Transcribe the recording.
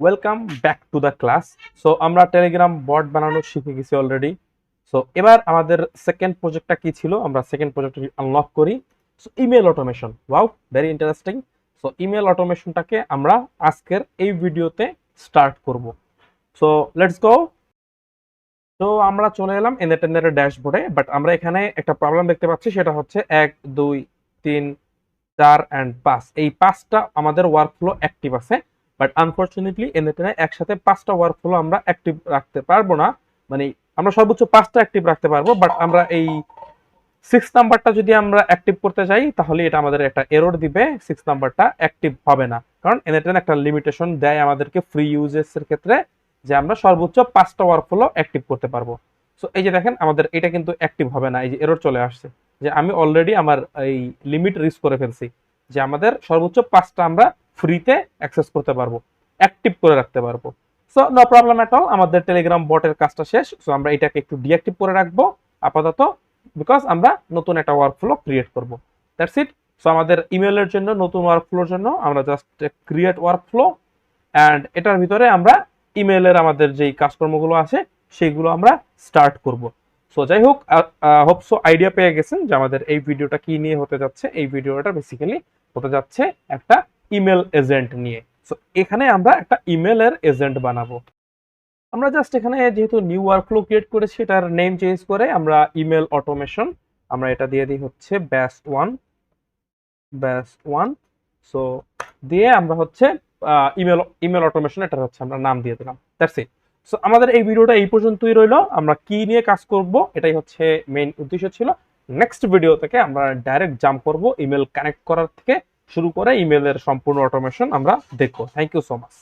Welcome back to the class so আমরা Telegram bot বানানো শিখে গেছি অলরেডি সো এবার আমাদের সেকেন্ড প্রজেক্টটা কি ছিল? আমরা সেকেন্ড প্রজেক্টটা আনলক করি। So email automation wow very interesting so email অটোমেশনটাকে আমরা আজকের এই ভিডিওতে স্টার্ট করব। সো লেটস গো তো আমরা চলে এলাম এনএটেন্ডারের ড্যাশবোর্ডে বাট আমরা এখানে একটা প্রবলেম দেখতে পাচ্ছি, সেটা হচ্ছে এক, দুই, তিন, চার অ্যান্ড পাঁচ। এই পাঁচটা আমাদের ওয়ার্কফ্লো অ্যাক্টিভ আছে। বাট আনফর্চুনেটলি এনএটেনে একসাথে পাঁচটা ওয়ার্কফ্লো আমরা অ্যাক্টিভ রাখতে পারব না। মানে আমরা সর্বোচ্চ পাঁচটা অ্যাক্টিভ রাখতে পারব বাট আমরা এই সিক্স নাম্বারটা যদি আমরা অ্যাক্টিভ করতে চাই তাহলে এটা আমাদের একটা এরর দিবে। সিক্স নাম্বারটা অ্যাক্টিভ হবে না। কারণ এনএটেন একটা লিমিটেশন দেয় আমাদেরকে ফ্রি ইউজেস এর ক্ষেত্রে যে আমরা সর্বোচ্চ পাঁচটা ওয়ার্কফ্লো অ্যাক্টিভ করতে পারব। সো এই যে দেখেন, আমাদের এটা কিন্তু অ্যাক্টিভ হবে না। এই যে এরর চলে আসছে। যে আমি অলরেডি আমার এই লিমিট রিচ করে ফেলছি। যে আমাদের সর্বোচ্চ পাঁচটা আমরা ফ্রিতে অ্যাক্সেস করতে পারব অ্যাক্টিভ করে রাখতে পারব। So no problem at all আমাদের টেলিগ্রাম বটের কাজটা শেষ সো আমরা এটাকে একটু ডিঅ্যাক্টিভ করে রাখব, আপাতত বিকজ আমরা নতুন একটা ওয়ার্কফ্লো ক্রিয়েট করব। দ্যাটস ইট সো আমাদের ইমেলের জন্য, নতুন ওয়ার্কফ্লোর জন্য আমরা জাস্ট ক্রিয়েট ওয়ার্কফ্লো অ্যান্ড এটার ভিতরে আমরা ইমেলের আমাদের যেই কাজকর্মগুলো আছে, সেগুলো আমরা স্টার্ট করব। সো যাই হোক হোপ সো আইডিয়া পেয়ে গেছেন যে আমাদের এই ভিডিওটা কি নিয়ে হতে যাচ্ছে, এই ভিডিওটা বেসিক্যালি হতে যাচ্ছে একটা ইমেল এজেন্ট নিয়ে। সো এখানে আমরা একটা ইমেলের এজেন্ট বানাবো। আমরা জাস্ট এখানে যেহেতু নিউ ওয়ার্কফ্লো ক্রিয়েট করেছি, এটার নেম চেঞ্জ করে আমরা ইমেল অটোমেশন আমরা এটা দিয়ে দিই হচ্ছে ব্যাস ওয়ান ব্যাস ওয়ান সো দিয়ে আমরা হচ্ছে ইমেল ইমেল অটোমেশন এটা হচ্ছে আমরা নাম দিয়ে দিলাম। দ্যাটস ইট সো আমাদের এই ভিডিওটা এই পর্যন্তই রইল। আমরা কি নিয়ে কাজ করব, এটাই হচ্ছে মেইন উদ্দেশ্য ছিল। নেক্সট ভিডিও থেকে আমরা ডাইরেক্ট জাম্প করব ইমেল কানেক্ট করার থেকে। শুরু করে ইমেলের সম্পূর্ণ অটোমেশন আমরা দেখব। Thank you so much